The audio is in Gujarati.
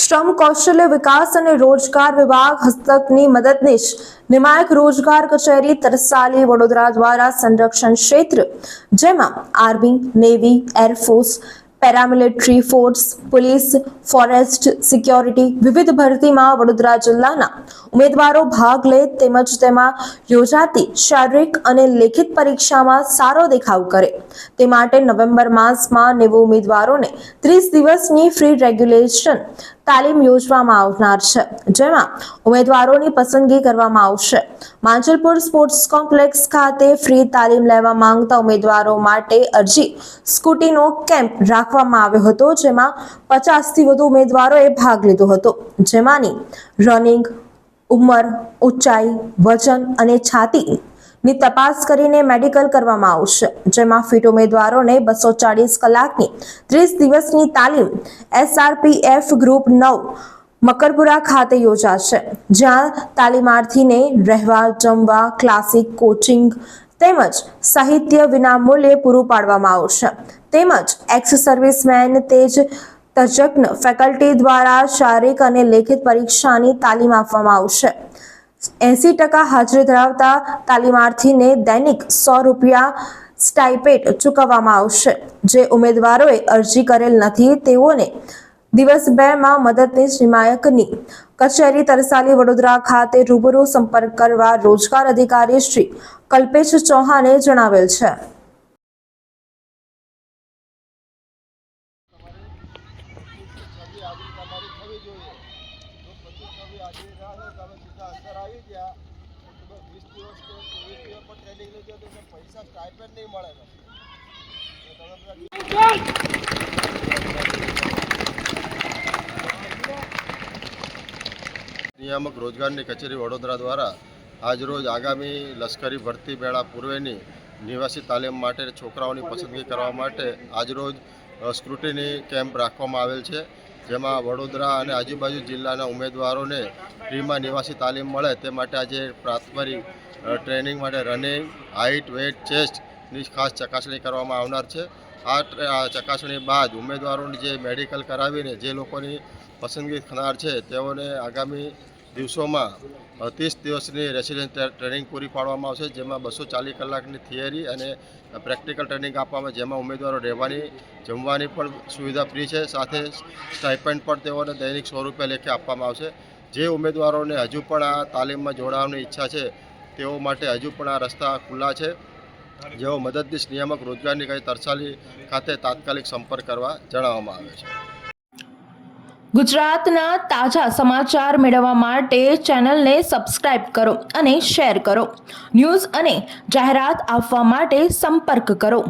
શ્રમ, કૌશલ્ય વિકાસ અને રોજગાર વિભાગ હસ્તકની મદદનીશ નિમાયક રોજગાર કચેરી તરસાલી વડોદરા દ્વારા સંરક્ષણ ક્ષેત્ર, જેમાં army, navy, air force, paramilitary force, police, forest security વિવિધ ભરતીમાં વડોદરા જિલ્લાના ઉમેદવારો ભાગ લે તેમજ તેમાં યોજાતી શારીરિક અને લેખિત પરીક્ષામાં સારો દેખાવ કરે. તે માટે નવેમ્બર માસમાં નેવું ઉમેદવારોને ત્રીસ દિવસની ફ્રી રેગ્યુલેશન તાલીમ યોજવામાં આવનાર છે. જેમાં ઉમેદવારોની પસંદગી કરવામાં આવશે. માંજલપુર સ્પોર્ટ્સ કોમ્પ્લેક્સ ખાતે ફ્રી તાલીમ લેવા માંગતા ઉમેદવારો માટે અરજી સ્કૂટીનો કેમ્પ રાખવામાં આવ્યો હતો, જેમાં પચાસથી વધુ ઉમેદવારોએ ભાગ લીધો હતો. જેમાંની રનિંગ, ઉંમર, ઊંચાઈ, વજન અને છાતી ની તપાસ કરીને મેડિકલ કરવામાં આવશે. જેમાં ફિટ ઉમેદવારોને બસો ચાળીસ કલાકની ત્રીસ દિવસની તાલીમ એસઆરપીએફ ગ્રુપ નવ મકરપુરા ખાતે યોજાશે. જ્યાં તાલીમાર્થીને રહેવા, જમવા, ક્લાસિક, કોચિંગ તેમજ સાહિત્ય વિનામૂલ્યે પૂરું પાડવામાં આવશે. તેમજ એક્સ સર્વિસમેન, તેજ તજજ્ઞ, ફેકલ્ટી દ્વારા શારીરિક અને લેખિત પરીક્ષાની તાલીમ આપવામાં આવશે. એસી ટકા હાજરી ધરાવતા તાલીમાર્થીને દૈનિક સો રૂપિયા સ્ટાઇપેટ ચૂકવવામાં આવશે. જે ઉમેદવારોએ અરજી કરેલ નથી, તેઓને દિવસ બેમાં મદદનીશ નિમાયકની કચેરી તરસાલી વડોદરા ખાતે રૂબરૂ સંપર્ક કરવા રોજગાર અધિકારી શ્રી કલ્પેશ ચૌહાણે જણાવેલ છે. નિયામક રોજગારની કચેરી વડોદરા દ્વારા આજરોજ આગામી લશ્કરી ભરતી મેળા પૂર્વેની નિવાસી તાલીમ માટે છોકરાઓની પસંદગી કરવા માટે આજરોજ સ્ક્રુટિની કેમ્પ રાખવામાં આવેલ છે. જેમાં વડોદરા અને આજુબાજુ જિલ્લાના ઉમેદવારોને ફ્રીમાં નિવાસી તાલીમ મળે તે માટે આજે પ્રાથમિક ટ્રેનિંગ માટે રનિંગ, હાઇટ વેટ ચેસ્ટની ખાસ ચકાસણી કરવામાં આવનાર છે. આ ચકાસણી બાદ ઉમેદવારોની જે મેડિકલ કરાવીને જે લોકોની પસંદગી થનાર છે તેઓને આગામી દિવસોમાં ત્રીસ દિવસની રેસિડેન્ટ ટ્રેનિંગ પૂરી પાડવામાં આવશે, જેમાં બસો ચાલીસ કલાકની થિયરી અને પ્રેક્ટિકલ ટ્રેનિંગ આપવામાં, જેમાં ઉમેદવારો રહેવાની, જમવાની પણ સુવિધા ફ્રી છે. સાથે સ્ટાઇપેન્ડ પણ તેઓને દૈનિક સો રૂપિયા લેખે આપવામાં આવશે. જે ઉમેદવારોને હજુ પણ આ તાલીમમાં જોડાવાની ઈચ્છા છે, તેઓ માટે હજુ પણ આ રસ્તા ખુલ્લા છે. જેઓ મદદનીશ નિયામક રોજગારની કઈ તરસાલી ખાતે તાત્કાલિક સંપર્ક કરવા જણાવવામાં આવે છે. ગુજરાતના તાજા સમાચાર મેળવવા માટે ચેનલને સબસ્ક્રાઇબ કરો અને શેર કરો. ન્યૂઝ અને જાહેરાત આપવા માટે સંપર્ક કરો.